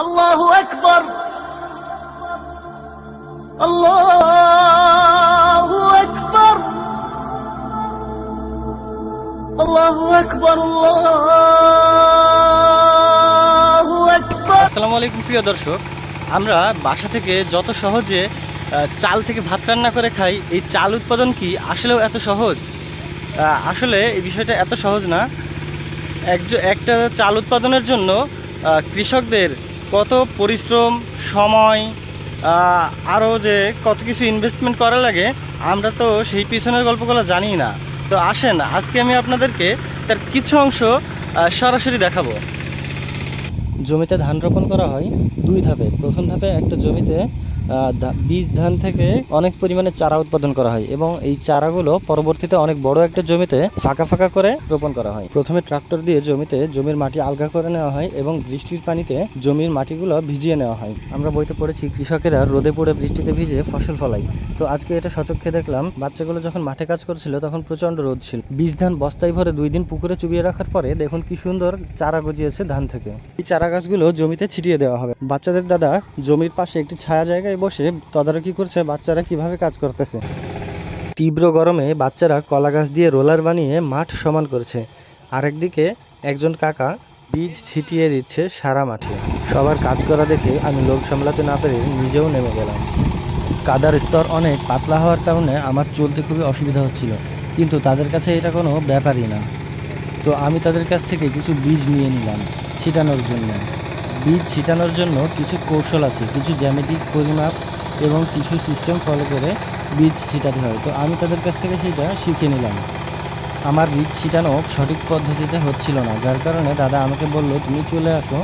আল্লাহ একবার আল্লাহ একবার আল্লাহ একবার আসসালামু আলাইকুম, প্রিয় দর্শক। আমরা বাসা থেকে যত সহজে চাল থেকে ভাত রান্না করে খাই, এই চাল উৎপাদন কি আসলেও এত সহজ? আসলে এই বিষয়টা এত সহজ না। একটা চাল উৎপাদনের জন্য কৃষকদের কত পরিশ্রম, সময় আরও যে কত কিছু ইনভেস্টমেন্ট করা লাগে, আমরা তো সেই পিছনের গল্পগুলো জানি না। তো আসেন, আজকে আমি আপনাদেরকে তার কিছু অংশ সরাসরি দেখাবো। জমিতে ধান রোপণ করা হয় দুই ধাপে। প্রথম ধাপে একটা জমিতে বীজ, ধান থেকে অনেক পরিমাণে চারা উৎপাদন করা হয় এবং এই চারাগুলো পরবর্তীতে অনেক বড় একটা জমিতে ফাঁকা ফাঁকা করে রোপণ করা হয়। প্রথমে ট্রাক্টর দিয়ে জমিতে জমির মাটি আলগা করে নেওয়া হয় এবং বৃষ্টির পানিতে জমির মাটিগুলো ভিজিয়ে নেওয়া হয়। আমরা বইতে পড়েছি, কৃষকেরা রোদে পড়ে বৃষ্টিতে ভিজে ফসল ফলাই তো আজকে এটা সচক্ষে দেখলাম, বাচ্চাগুলো যখন মাঠে কাজ করছিল তখন প্রচণ্ড রোদ ছিল। বীজ, ধান বস্তায় ভরে দুই দিন পুকুরে চুবিয়ে রাখার পরে দেখুন কি সুন্দর চারা গজিয়েছে ধান থেকে। এই চারা গাছগুলো জমিতে ছিটিয়ে দেওয়া হবে। বাচ্চাদের দাদা জমির পাশে একটি ছায়া জায়গায় বসে তদারকি করছে বাচ্চারা কীভাবে কাজ করতেছে। তীব্র গরমে বাচ্চারা কলা গাছ দিয়ে রোলার বানিয়ে মাঠ সমান করছে। আরেকদিকে একজন কাকা বীজ ছিটিয়ে দিচ্ছে সারা মাঠে। সবার কাজ করা দেখে আমি লোভ সামলাতে না পেরে নিজেও নেমে গেলাম। কাদার স্তর অনেক পাতলা হওয়ার কারণে আমার চলতে খুবই অসুবিধা হচ্ছিল, কিন্তু তাদের কাছে এটা কোনো ব্যাপারই না। তো আমি তাদের কাছ থেকে কিছু বীজ নিয়ে নিলাম ছিটানোর জন্য। বীজ ছিটানোর জন্য কিছু কৌশল আছে, কিছু জ্যামিতিক পরিমাপ এবং কিছু সিস্টেম ফলো করে বীজ ছিটাতে হয়। তো আমি তাদের কাছ থেকে সেটা শিখে নিলাম। আমার বীজ ছিটানো সঠিক পদ্ধতিতে হচ্ছিল না, যার কারণে দাদা আমাকে বলল, তুমি চলে আসো।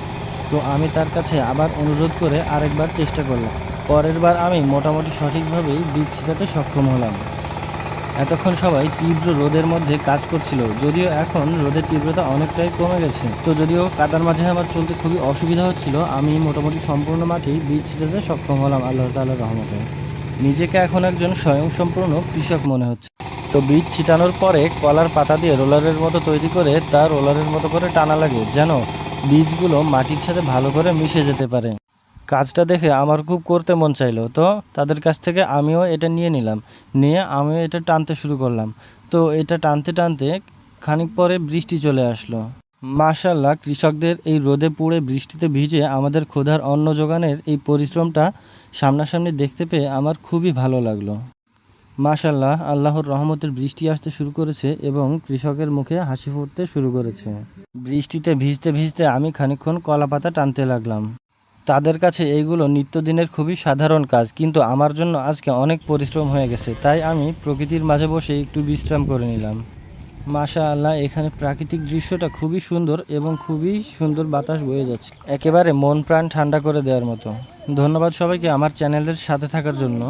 তো আমি তার কাছে আবার অনুরোধ করে আরেকবার চেষ্টা করলাম। পরের বার আমি মোটামুটি সঠিকভাবেই বীজ ছিটাতে সক্ষম হলাম। এতক্ষণ সবাই তীব্র রোদের মধ্যে কাজ করছিল, যদিও এখন রোদের তীব্রতা অনেকটাই কমে গেছে। তো যদিও কাদার মাঝে আমার চলতে খুবই অসুবিধা হচ্ছিল, আমি মোটামুটি সম্পূর্ণ মাঠেই বীজ ছিটাতে সক্ষম হলাম আল্লাহ তাআলার রহমতে। নিজেকে এখন একজন স্বয়ংসম্পূর্ণ কৃষক মনে হচ্ছে। তো বীজ ছিটানোর পরে কলার পাতা দিয়ে রোলারের মতো তৈরি করে তা রোলারের মতো করে টানা লাগে, যেন বীজগুলো মাটির সাথে ভালো করে মিশে যেতে পারে। কাজটা দেখে আমার খুব করতে মন চাইলো। তো তাদের কাছ থেকে আমিও এটা নিয়ে নিলাম। নিয়ে আমিও এটা টানতে শুরু করলাম। তো এটা টানতে টানতে খানিক পরে বৃষ্টি চলে আসলো। মাশাল্লাহ কৃষকদের এই রোদে পুড়ে বৃষ্টিতে ভিজে আমাদের ক্ষুধার অন্ন যোগানের এই পরিশ্রমটা সামনাসামনি দেখতে পেয়ে আমার খুবই ভালো লাগল। মাশাল্লাহ আল্লাহর রহমতের বৃষ্টি আসতে শুরু করেছে এবং কৃষকের মুখে হাসি ফুটতে শুরু করেছে। বৃষ্টিতে ভিজতে ভিজতে আমি খানিকক্ষণ কলা পাতা টানতে লাগলাম। তাদের কাছে এইগুলো নিত্যদিনের খুবই সাধারণ কাজ, কিন্তু আমার জন্য আজকে অনেক পরিশ্রম হয়ে গেছে, তাই আমি প্রকৃতির মাঝে বসে একটু বিশ্রাম করে নিলাম। মাশা আল্লাহ এখানে প্রাকৃতিক দৃশ্যটা খুবই সুন্দর এবং খুবই সুন্দর বাতাস বয়ে যাচ্ছে। একেবারে মন প্রাণ ঠান্ডা করে দেওয়ার মতো। ধন্যবাদ সবাইকে আমার চ্যানেলের সাথে থাকার জন্য।